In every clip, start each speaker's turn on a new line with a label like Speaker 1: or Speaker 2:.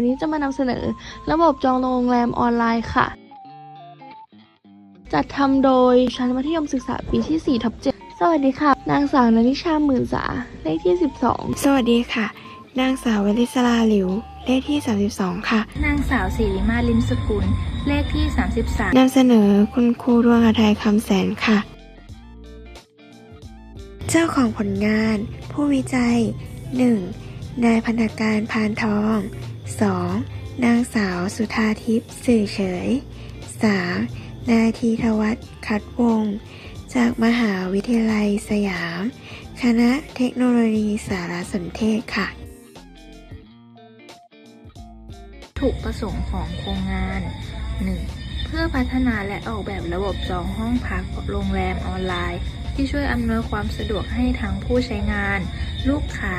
Speaker 1: วันนี้จะมานำเสนอ ระบบจองโรงแรมออนไลน์ค่ะ จัดทำโดยชั้นมัธยมศึกษาปีที่4ทับ7สวัสดีค่ะ นางสาวนนิชาหมื่นสาเลขที่ 12
Speaker 2: สวัสดีค่ะ นางสาวเวลิสลาหลิว เลขที่ 32 ค่ะ
Speaker 3: นางสาวสิริมาลิมสกุล เลขที่ 33
Speaker 2: นำเสนอคุณครูดวงอาทัยคำแสนค่ะ เจ้าของผลงาน ผู้วิจัย 1. นายพันธการพานทอง 2. นางสาวสุธาทิพย์สื่อเฉย 3. นายธีทวัฒน์คัดวงศ์จากมหาวิทยาลัยสยาม คณะเทคโนโลยีสารสนเทศค่ะ
Speaker 3: ถูกประสงค์ของโครงงาน 1. เพื่อพัฒนาและออกแบบระบบจองห้องพักโรงแรมออนไลน์ ที่ช่วยอำนวยความสะดวกให้ทั้งผู้ใช้งาน ลูกค้า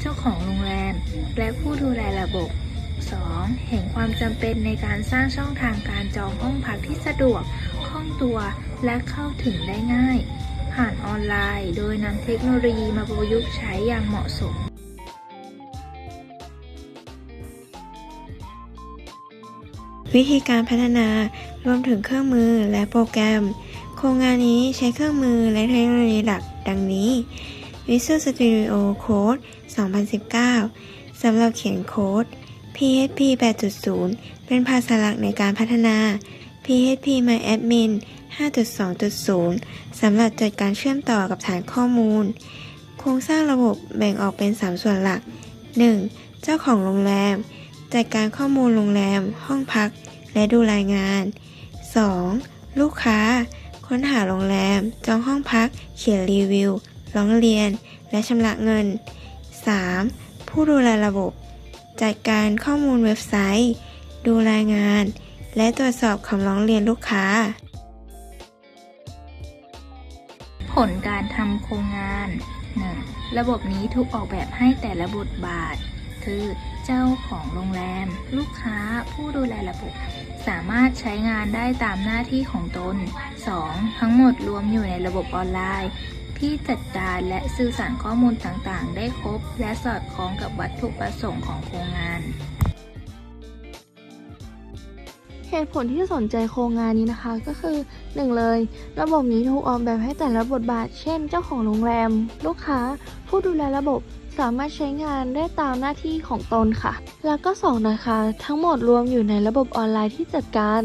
Speaker 3: เจ้าของโรงแรม และผู้ดูแลระบบ 2. เห็นความจำเป็นในการสร้างช่องทางการจองห้องพักที่สะดวกคล่องตัวและเข้าถึงได้ง่าย ผ่านออนไลน์ โดยนำเทคโนโลยีมาประยุกต์ใช้อย่างเหมาะสม
Speaker 2: วิธีการพัฒนารวมถึงเครื่องมือและโปรแกรม โครงงานนี้ใช้เครื่องมือและเทคโนโลยีหลักดังนี้ Visual Studio Code 2019 สำหรับเขียนโค้ด PHP 8.0 เป็นภาษาหลักในการพัฒนา PHP MyAdmin 5.2.0 สำหรับจัดการเชื่อมต่อกับฐานข้อมูล โครงสร้างระบบแบ่งออกเป็น 3 ส่วนหลัก 1. เจ้าของโรงแรม จัดการข้อมูลโรงแรม ห้องพัก และดูรายงาน 2. ลูกค้า ค้นหาโรงแรม จองห้องพัก เขียนรีวิว ร้องเรียน และชำระเงิน 3. ผู้ดูแลระบบ จัดการข้อมูลเว็บไซต์ ดูรายงาน และตรวจสอบคำร้องเรียนลูกค้า
Speaker 3: ผลการทำโครงงาน 1. ระบบนี้ถูกออกแบบให้แต่ละบทบาท คือเจ้าของโรงแรม ลูกค้าผู้ดูแลระบบ สามารถใช้งานได้ตามหน้าที่ของตน 2. ทั้งหมดรวมอยู่ในระบบออนไลน์ ที่จัดการและสื่อสารข้อมูลต่างๆ ได้ครบ และสอดคล้องกับวัตถุประสงค์ของโครงงาน
Speaker 1: เหตุผลที่สนใจโครงงานนี้นะคะก็คือ 1 เลย ระบบนี้ถูกออกแบบให้แต่ละบทบาท เช่น เจ้าของโรงแรม ลูกค้า ผู้ดูแลระบบสามารถใช้งานได้ตามหน้าที่ของตนค่ะ แล้วก็ 2 นะคะ ทั้งหมดรวมอยู่ในระบบออนไลน์ที่จัดการ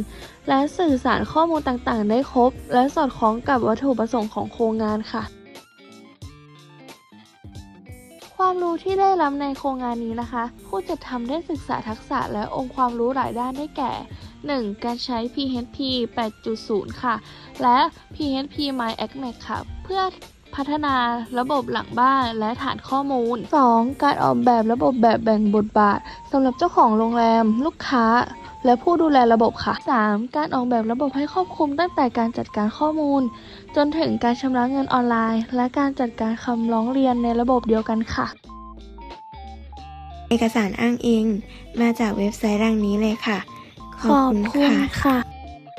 Speaker 1: และสื่อสารข้อมูลต่างๆ ได้ครบ และสอดคล้องกับวัตถุประสงค์ของโครงงานค่ะ ความรู้ที่ได้รับในโครงงานนี้นะคะ ผู้จัดทำได้ศึกษาทักษะและองค์ความรู้หลายด้านได้แก่ 1. การใช้ PHP 8.0 ค่ะ และ PHP MyAcmac ค่ะ เพื่อพัฒนาระบบหลังบ้านและฐานข้อมูล 2. การออกแบบระบบแบบแบ่งบทบาทสำหรับเจ้าของโรงแรม ลูกค้า และผู้ดูแลระบบค่ะ 3. การออกแบบระบบให้ครอบคลุมตั้งแต่การจัดการข้อมูล จนถึงการชำระเงินออนไลน์ และการจัดการคำร้องเรียนในระบบเดียวกันค่ะ
Speaker 2: เอกสารอ้างอิง มาจากเว็บไซต์ดังนี้เลยค่ะ
Speaker 1: ขอบคุณค่ะ